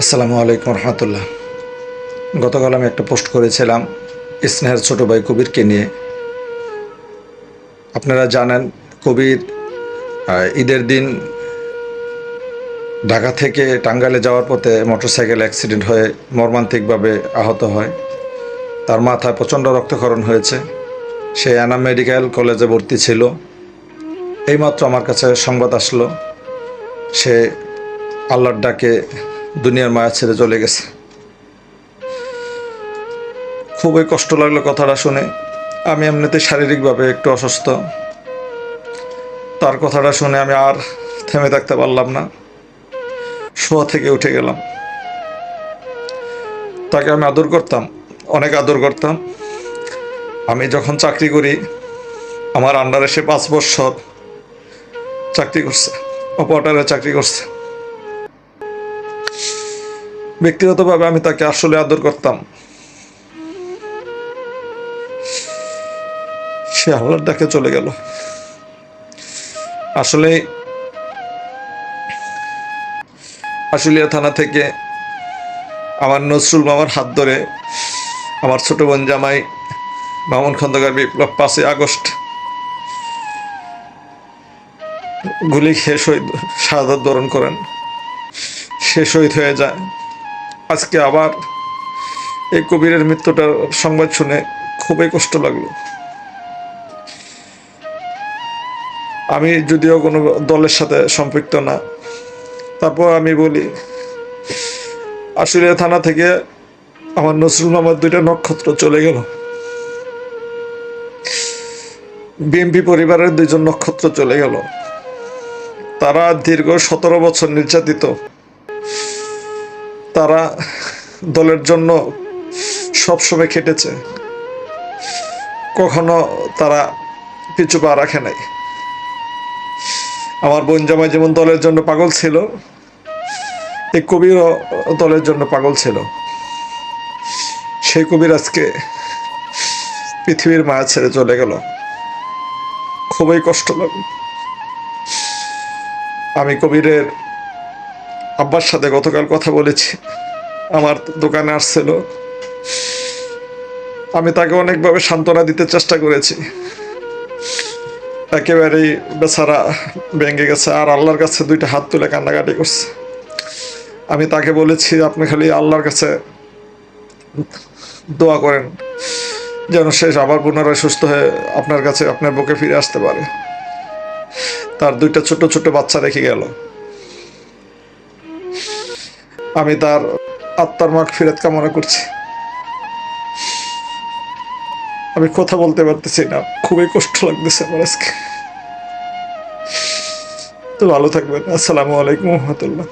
আসসালামু আলাইকুম রহমতুল্লাহ। গতকাল আমি একটা পোস্ট করেছিলাম স্নেহের ছোট ভাই কবিরকে নিয়ে। আপনারা জানেন, কবির ঈদের দিন ঢাকা থেকে টাঙ্গাইলে যাওয়ার পথে মোটরসাইকেল অ্যাক্সিডেন্ট হয়ে মর্মান্তিকভাবে আহত হয়। তার মাথায় প্রচণ্ড রক্তক্ষরণ হয়েছে। সে অ্যানা মেডিকেল কলেজে ভর্তি ছিল। এইমাত্র আমার কাছে সংবাদ আসলো। সে আল্লাহর ডাকে দুনিয়ার মায়া ছেড়ে চলে গেছে। খুবই কষ্ট লাগল কথাটা শুনে। আমি এমনিতে শারীরিকভাবে একটু অসুস্থ। তার কথাটা শুনে আমি আর থেমে থাকতে পারলাম না। শোয়া থেকে উঠে গেলাম। তাকে আমি আদর করতাম, অনেক আদর করতাম। আমি যখন চাকরি করি, আমার আন্ডারে সে পাঁচ বছর চাকরি করছে অপারেটারে চাকরি করছে। ব্যক্তিগতভাবে আমি তাকে আসলে আদর করতাম। সে আল্লাহর ডাকে চলে গেল। আসলে আশুলিয়া থানা থেকে আমার নজরুল মামার হাত ধরে আমার ছোট বোন জামাই মামুন খন্দকার বিপ্লব পাঁচই আগস্ট গুলি খেয়ে শহীদ শাহাদ বরণ করেন। সে শহীদ হয়ে যায়। আজকে আবার এই কবিরের মৃত্যুটার সংবাদ শুনে খুবই কষ্ট লাগল। আমি যদিও কোনো দলের সাথে সম্পৃক্ত না, তারপর আমি বলি আসলে থানা থেকে আমার নসরুল মামার দুইটা নক্ষত্র চলে গেল। বিএমপি পরিবারের দুইজন নক্ষত্র চলে গেল। তারা দীর্ঘ সতেরো বছর নির্যাতিত। তারা দলের জন্য সবসময় খেটেছে। কখনো তারা পিছু পা রাখে নাই। আমার বোন জামাই যেমন দলের জন্য পাগল ছিল, এই কবিরও দলের জন্য পাগল ছিল। সেই কবির আজকে পৃথিবীর মায়া ছেড়ে চলে গেল। খুবই কষ্ট লাগল। আমি কবিরের আব্বার সাথে গতকাল কথা বলেছি। আমার দোকানে আসছিল। আমি তাকে অনেকভাবে সান্ত্বনা দিতে চেষ্টা করেছি। একেবারেই বেচারা ভেঙে গেছে আর আল্লাহর কাছে দুইটা হাত তুলে কান্নাকাটি করছে। আমি তাকে বলেছি, আপনি খালি আল্লাহর কাছে দোয়া করেন, যেন শেষ আবার পুনরায় সুস্থ হয়ে আপনার কাছে, আপনার বুকে ফিরে আসতে পারে। তার দুইটা ছোট ছোট বাচ্চা রেখে গেল। আমি তার আত্মার মাগ ফিরত কামনা করছি। আমি কথা বলতে পারতেছি না। খুবই কষ্ট লাগতেছে আমার আজকে। তো ভালো থাকবেন। আসসালামু আলাইকুম রহমতুল্লাহ।